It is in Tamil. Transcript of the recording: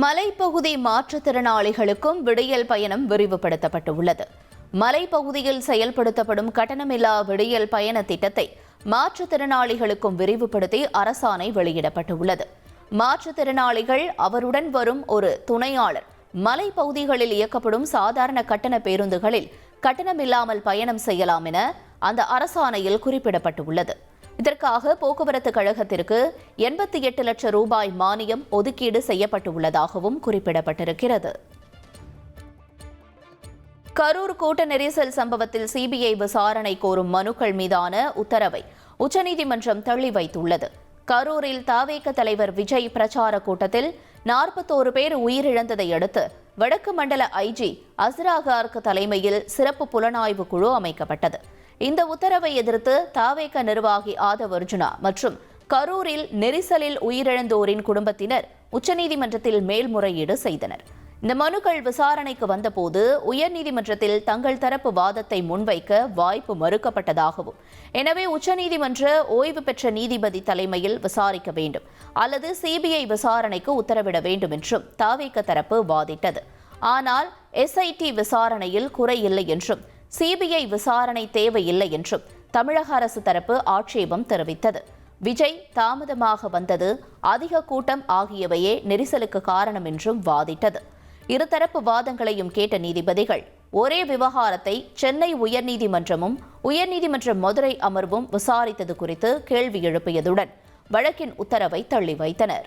மலைப்பகுதி மாற்றுத்திறனாளிகளுக்கும் விடியல் பயணம் விரிவுபடுத்தப்பட்டுள்ளது. மலைப்பகுதியில் செயல்படுத்தப்படும் கட்டணமில்லா விடியல் பயண திட்டத்தை மாற்றுத்திறனாளிகளுக்கும் விரிவுபடுத்தி அரசாணை வெளியிடப்பட்டுள்ளது. மாற்றுத்திறனாளிகள் அவருடன் வரும் ஒரு துணையாளர். மலைப்பகுதிகளில் இயக்கப்படும் சாதாரண கட்டண பேருந்துகளில் கட்டணமில்லாமல் பயணம் செய்யலாம் என அந்த அரசாணையில் குறிப்பிடப்பட்டுள்ளது. இதற்காக போக்குவரத்து கழகத்திற்கு எண்பத்தி எட்டு லட்சம் ரூபாய் மானியம் ஒதுக்கீடு செய்யப்பட்டுள்ளதாகவும் குறிப்பிடப்பட்டிருக்கிறது. கரூர் கூட்ட நெரிசல் சம்பவத்தில் சிபிஐ விசாரணை கோரும் மனுக்கள் மீதான உத்தரவை உச்சநீதிமன்றம் தள்ளி வைத்துள்ளது. கரூரில் தாவேக தலைவர் விஜய் பிரச்சார கூட்டத்தில் நாற்பத்தோரு பேர் உயிரிழந்ததை அடுத்து வடக்கு மண்டல ஐஜி அஸ்ரா கார்க் தலைமையில் சிறப்பு புலனாய்வு குழு அமைக்கப்பட்டது. இந்த உத்தரவை எதிர்த்து தாவேக நிர்வாகி ஆதவ் அர்ஜுனா மற்றும் கரூரில் நெரிசலில் உயிரிழந்தோரின் குடும்பத்தினர் உச்சநீதிமன்றத்தில் மேல்முறையீடு செய்தனர். இந்த மனுக்கள் விசாரணைக்கு வந்தபோது உயர்நீதிமன்றத்தில் தங்கள் தரப்பு வாதத்தை முன்வைக்க வாய்ப்பு மறுக்கப்பட்டதாகவும் எனவே உச்சநீதிமன்ற ஓய்வு பெற்ற நீதிபதி தலைமையில் விசாரிக்க வேண்டும் அல்லது சிபிஐ விசாரணைக்கு உத்தரவிட வேண்டும் என்றும் தாவேக தரப்பு வாதிட்டது. ஆனால் எஸ்ஐடி விசாரணையில் குறை இல்லை என்றும் சிபிஐ விசாரணை தேவையில்லை என்றும் தமிழக அரசு தரப்பு ஆட்சேபம் தெரிவித்தது. விஜய் தாமதமாக வந்தது அதிக கூட்டம் ஆகியவையே நெரிசலுக்கு காரணம் என்றும் வாதிட்டது. இருதரப்பு வாதங்களையும் கேட்ட நீதிபதிகள் ஒரே விவகாரத்தை சென்னை உயர்நீதிமன்றமும் உயர்நீதிமன்ற மதுரை அமர்வும் விசாரித்தது குறித்து கேள்வி எழுப்பியதுடன் வழக்கின் உத்தரவை தள்ளி வைத்தனர்.